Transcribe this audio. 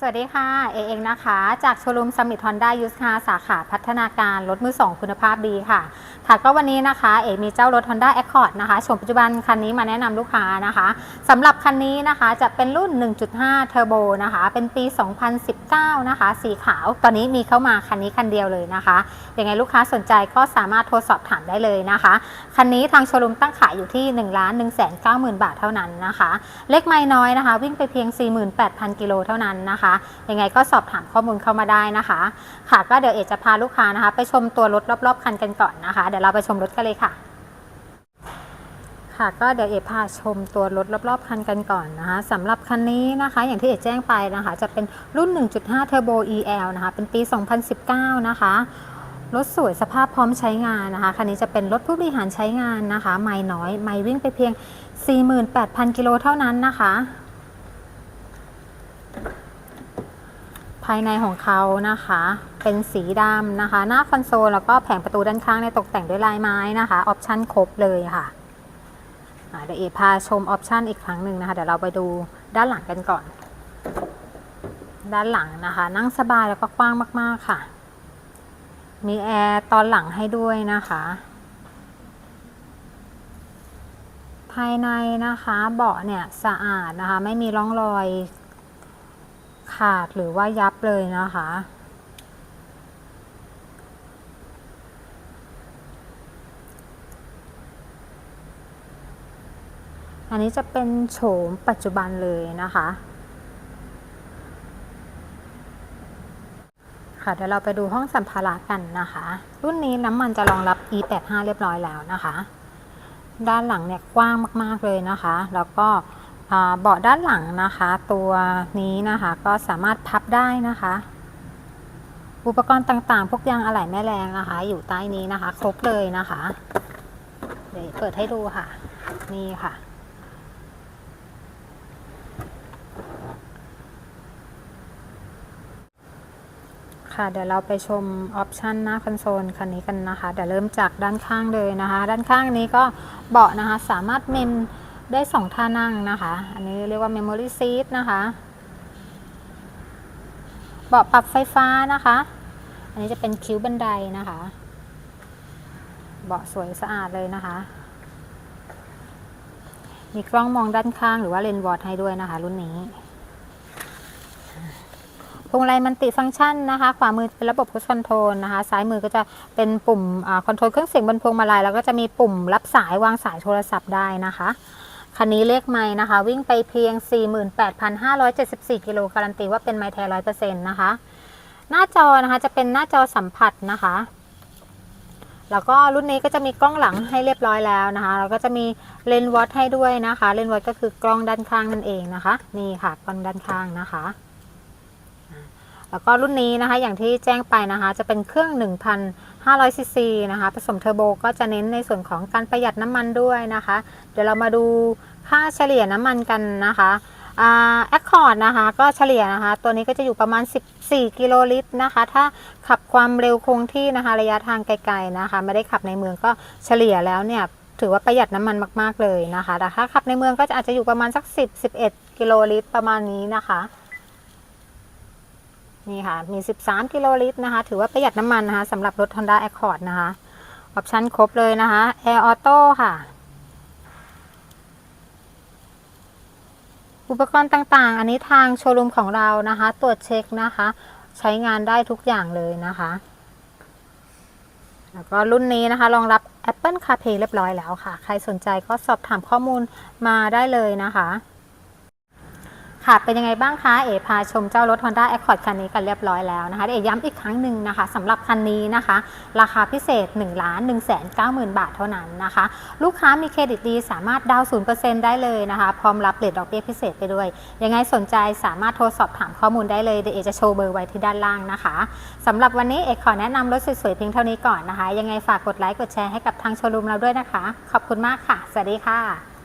สวัสดีค่ะ เอเองนะคะ จากโชลูมสมิธฮอนด้ายูสคาสาขาพัฒนาการรถมือสองคุณภาพดีค่ะ ค่ะก็วันนี้นะคะเอกมีเจ้ารถ Honda Accord นะคะชมปัจจุบันคันนี้มาแนะนำลูกค้านะคะสำหรับคันนี้นะคะจะเป็นรุ่น 1.5 Turbo นะคะ เป็นปี 2019 นะคะ สีขาวตอนนี้มีเข้ามาคันนี้คันเดียวเลยนะคะยังไงลูกค้าสนใจก็สามารถโทรสอบถามได้เลยนะคะ คันนี้ทางโชลูมตั้งขายอยู่ที่ 1 1 9 0 0 0 0 บาทเท่านั้นนะคะ เล็กไม่น้อยนะคะ วิ่งไปเพียง 48,000 กิโลเท่านั้นนะคะยังไงก็สอบถามข้อมูลเข้ามาได้นะคะ ค่ะก็เดี๋ยวเอกจะพาลูกค้านะคะ ไปชมตัวรถรอบๆคันกันก่อนนะคะเดี๋ยวเราไปชมรถกันเลยค่ะ ค่ะก็เดี๋ยวเอพาชมตัวรถรอบๆคันกันก่อนนะคะสำหรับคันนี้นะคะ อย่างที่เอแจ้งไปนะคะ จะเป็นรุ่น 1.5 Turbo EL นะคะ เป็นปี 2019 นะคะรถสวยสภาพพร้อมใช้งานนะคะคันนี้จะเป็นรถผู้บริหารใช้งานนะคะ ไม่น้อย ไม่วิ่งไปเพียง 48,000 กิโลเท่านั้นนะคะ ภายในของเขานะคะ เป็นสีดำนะคะ หน้าคอนโซลแล้วก็แผงประตูด้านข้างในตกแต่งด้วยลายไม้นะคะออปชั่นครบเลยค่ะเดี๋ยวเอพาชมออปชั่นอีกครั้งหนึ่งนะคะ เดี๋ยวเราไปดูด้านหลังกันก่อน ด้านหลังนะคะ นั่งสบายแล้วก็กว้างมาก ๆ ค่ะ มีแอร์ตอนหลังให้ด้วยนะคะ ภายในนะคะ เบาะเนี่ยสะอาดนะคะ ไม่มีร่องรอย ขาดหรือว่ายับเลยนะคะ อันนี้จะเป็นโฉมปัจจุบันเลยนะคะ ค่ะเดี๋ยวเราไปดูห้องสัมภาระกันนะคะ รุ่นนี้น้ำมันจะรองรับ E85 เรียบร้อยแล้วนะคะ ด้านหลังเนี่ยกว้างมาก ๆ เลยนะคะ แล้วก็ เบาะด้านหลังนะคะ ตัวนี้นะคะก็สามารถพับได้นะคะ อุปกรณ์ต่างๆ พวกยางอะไหล่แม่แรงนะคะ อยู่ใต้นี้นะคะ ครบเลยนะคะเดี๋ยวเปิดให้ดูค่ะ นี่ค่ะ ค่ะเดี๋ยวเราไปชมออปชันหน้าคอนโซลคันนี้กันนะคะ เดี๋ยวเริ่มจากด้านข้างเลยนะคะ ด้านข้างนี้ก็เบาะนะคะ สามารถเมม ได้สองท่านั่งนะคะ อันนี้เรียกว่า Memory Seat นะคะ เบาะปรับไฟฟ้านะคะ อันนี้จะเป็นคิ้วบันไดนะคะ เบาะสวยสะอาดเลยนะคะ มีกล้องมองด้านข้างหรือว่าเลนส์วอร์ดให้ด้วยนะคะ รุ่นนี้พวงมาลัยมันติฟังก์ชันนะคะ ขวามือเป็นระบบพุชคอนโทรลนะคะ ซ้ายมือก็จะเป็นปุ่มคอนโทรลเครื่องเสียงบนพวงมาลัย แล้วก็จะมีปุ่มรับสายวางสายโทรศัพท์ได้นะคะ คันนี้เลขไม้นะคะ วิ่งไปเพียง 48,574 กิโลการันตีว่าเป็นไม้แท้ร้อยเปอร์เซ็นต์นะคะ หน้าจอนะคะจะเป็นหน้าจอสัมผัสนะคะ แล้วก็รุ่นนี้ก็จะมีกล้องหลังให้เรียบร้อยแล้วนะคะแล้วก็จะมีเลนส์วอตให้ด้วยนะคะ เลนส์วอตก็คือกล้องด้านข้างนั่นเองนะคะ นี่ค่ะกล้องด้านข้างนะคะแล้วก็รุ่นนี้นะคะอย่างที่แจ้งไปนะคะ จะเป็นเครื่อง 500ซีซีนะคะผสมเทอร์โบก็จะเน้นในส่วนของการประหยัดน้ำมันด้วยนะคะ เดี๋ยวเรามาดูค่าเฉลี่ยน้ำมันกันนะคะแอคคอร์ดนะคะก็เฉลี่ยนะคะ ตัวนี้ก็จะอยู่ประมาณ 14 กิโลลิตรนะคะ ถ้าขับความเร็วคงที่นะคะ ระยะทางไกลๆนะคะ ไม่ได้ขับในเมืองก็เฉลี่ยแล้วเนี่ย ถือว่าประหยัดน้ำมันมาก ๆ เลยนะคะ แต่ถ้าขับในเมืองก็จะอาจจะอยู่ประมาณสัก 10-11 กิโลลิตรประมาณนี้นะคะ นี่ค่ะ มี 13 กิโลลิตรนะคะ ถือว่าประหยัดน้ำมันนะคะสำหรับรถ Honda Accord นะคะ ออปชั่นครบเลยนะคะ Air Auto ค่ะ อุปกรณ์ต่างๆ อันนี้ทางโชว์รูมของเรานะคะ ตรวจเช็คนะคะ ใช้งานได้ทุกอย่างเลยนะคะ แล้วก็รุ่นนี้นะคะรองรับ Apple CarPlay เรียบร้อยแล้วค่ะ ใครสนใจก็สอบถามข้อมูลมาได้เลยนะคะ ค่ะ เป็นยังไงบ้างคะ เอ๋พาชมเจ้ารถ Honda Accord คันนี้กันเรียบร้อยแล้วนะคะ เอ๋ย้ำอีกครั้งหนึ่งนะคะสำหรับคันนี้นะคะ ราคาพิเศษ1 1 9 0 0 0 0 บาทเท่านั้นนะคะ ลูกค้ามีเครดิตดีสามารถดาวน์0%ได้เลยนะคะ พร้อมรับเลทดอกเบี้ยพิเศษไปด้วย ยังไงสนใจสามารถโทรสอบถามข้อมูลได้เลย เดี๋ยวเอจะโชว์เบอร์ไว้ที่ด้านล่างนะคะสำหรับวันนี้เอขอแนะนำรถสวยๆเพียงเท่านี้ก่อนนะคะ ยังไงฝากกดไลค์กดแชร์ให้กับทางโชว์รูมเราด้วยนะคะ ขอบคุณมากค่ะ สวัสดีค่ะ